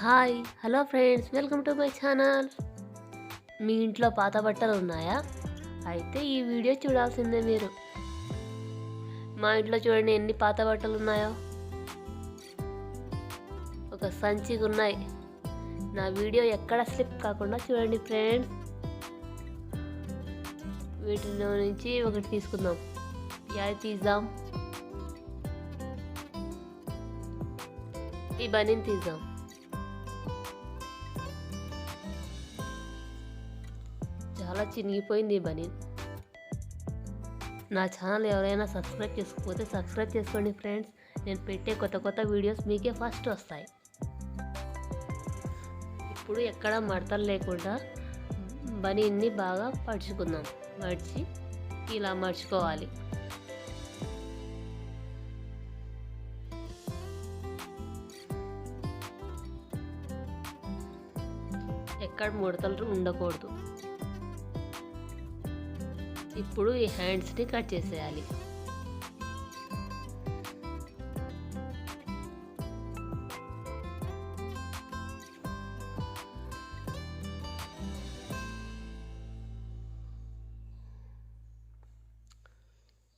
Hi hello friends welcome to my channel మీ ఇంట్లో పాత బట్టలు ఉన్నాయా? అయితే ఈ వీడియో చూడాల్సిందే మీరు. మా ఇంట్లో చూడండి ఎన్ని పాత బట్టలు ఉన్నాయో. ఒక సంచికి ఉన్నాయి నా వీడియో ఎక్కడ స్లిప్ కాకుండా చూడండి ఫ్రెండ్స్ వీటిలో నుంచి ఒకటి తీసుకుందాం. యాది తీద్దాం. ఈ బనీని తీద్దాం. చాలా చినిగిపోయింది ఈ బనీన్. నా ఛానల్ ఎవరైనా సబ్స్క్రైబ్ చేసుకోకపోతే సబ్స్క్రైబ్ చేసుకోండి ఫ్రెండ్స్. నేను పెట్టే కొత్త కొత్త వీడియోస్ మీకే ఫస్ట్ వస్తాయి. ఇప్పుడు ఎక్కడ మడతలు లేకుండా బనీన్ని బాగా పడుచుకుందాం మడిచి ఇలా మడుచుకోవాలి. ఎక్కడ ముడతలు ఉండకూడదు. ఇప్పుడు ఈ హ్యాండ్స్ని కట్ చేసేయాలి.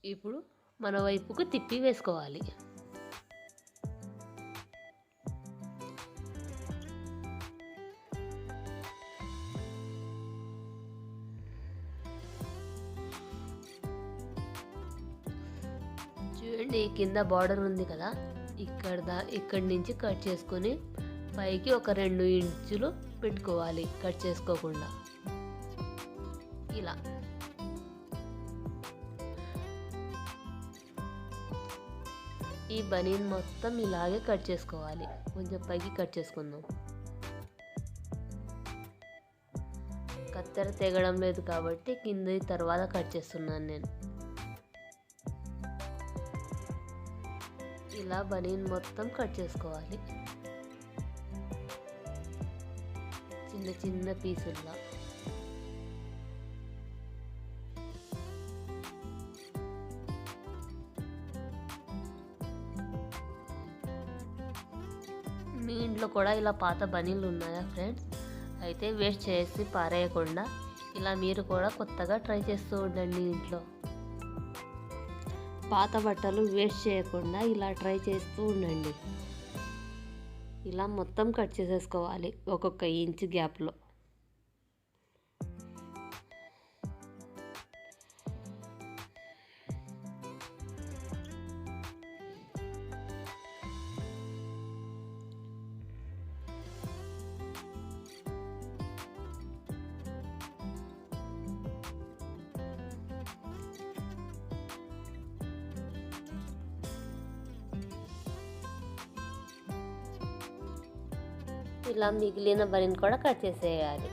ఇప్పుడు మన వైపుకు తిప్పి వేసుకోవాలి. చూడండి కింద బార్డర్ ఉంది కదా ఇక్కడ దా ఇక్కడి నుంచి కట్ చేసుకొని పైకి ఒక రెండు ఇంచులు పెట్టుకోవాలి కట్ చేసుకోకుండా. ఇలా. ఈ బనీన్ మొత్తం ఇలాగే కట్ చేసుకోవాలి. కొంచెం పైకి కట్ చేసుకుందాం. కత్తెర తెగడం లేదు కాబట్టి కింద తర్వాత కట్ చేస్తున్నాను నేను. ఇలా బనీన్ మొత్తం కట్ చేసుకోవాలి. చిన్న చిన్న పీసుల్లా. మీ ఇంట్లో కూడా ఇలా పాత బనీన్లు ఉన్నాయా ఫ్రెండ్స్? అయితే వేస్ట్ చేసి పారేయకుండా ఇలా మీరు కూడా కొత్తగా ట్రై చేస్తూ ఉండండి ఇంట్లో. పాత బట్టలు వేస్ట్ చేయకుండా ఇలా ట్రై చేస్తూ ఉండండి. ఇలా మొత్తం కట్ చేసేసుకోవాలి ఒక్కొక్క ఇంచ్ గ్యాప్లో. ఇలా మిగిలిన బరిని కూడా కట్ చేసేయాలి.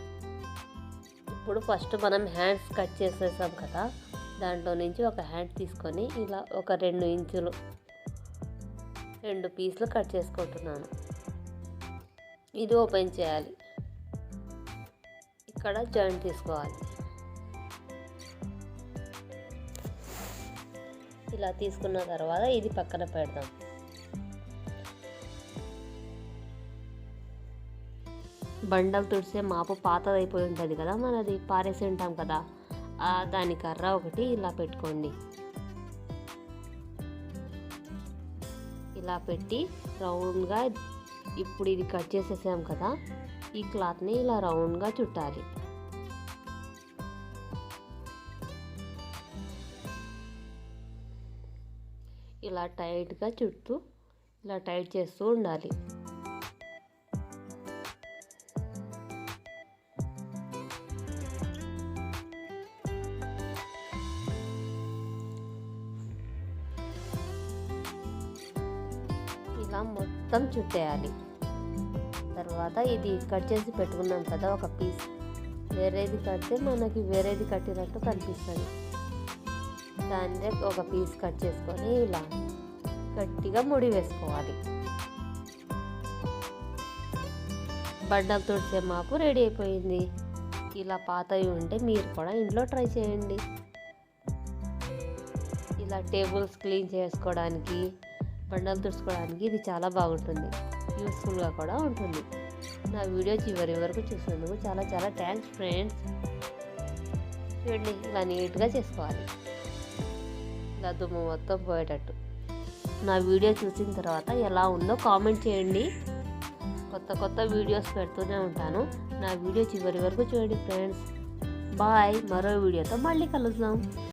ఇప్పుడు ఫస్ట్ మనం హ్యాండ్స్ కట్ చేసేసాం కదా దాంట్లో నుంచి ఒక హ్యాండ్ తీసుకొని ఇలా ఒక రెండు ఇంచులు రెండు పీసులు కట్ చేసుకుంటున్నాను. ఇది ఓపెన్ చేయాలి. ఇక్కడ జాయింట్ తీసుకోవాలి. ఇలా తీసుకున్న తర్వాత ఇది పక్కన పెడదాం. బండలు తుడిసే మాపు పాతదైపోయి ఉంటుంది కదా మనది పారేసి ఉంటాం కదా. దాని కర్ర ఒకటి ఇలా పెట్టుకోండి. ఇలా పెట్టి రౌండ్గా ఇప్పుడు ఇది కట్ చేసేసాం కదా ఈ క్లాత్ని ఇలా రౌండ్గా చుట్టాలి. ఇలా టైట్గా చుట్టూ ఇలా టైట్ చేస్తూ ఉండాలి. మొత్తం చుట్టేయాలి. తర్వాత ఇది కట్ చేసి పెట్టుకున్నాం కదా ఒక పీస్. వేరేది కడితే మనకి వేరేది కట్టినట్టు కనిపిస్తుంది. దాన్ని ఒక పీస్ కట్ చేసుకొని ఇలా గట్టిగా ముడి వేసుకోవాలి. బండలు తుడిసే మాపు రెడీ అయిపోయింది. ఇలా పాతవి ఉంటే మీరు కూడా ఇంట్లో ట్రై చేయండి. ఇలా టేబుల్స్ క్లీన్ చేసుకోవడానికి బండలు తుడుచుకోవడానికి ఇది చాలా బాగుంటుంది. యూస్ఫుల్గా కూడా ఉంటుంది. నా వీడియో చివరి వరకు చూసినందుకు చాలా చాలా థ్యాంక్స్ ఫ్రెండ్స్. చూడండి ఇలా నీట్గా చేసుకోవాలి. ఇలా దుమ్ము మొత్తం పోయేటట్టు. నా వీడియో చూసిన తర్వాత ఎలా ఉందో కామెంట్ చేయండి. కొత్త కొత్త వీడియోస్ పెడుతూనే ఉంటాను. నా వీడియో చివరి వరకు చూడండి ఫ్రెండ్స్. బాయ్. మరో వీడియోతో మళ్ళీ కలుద్దాం.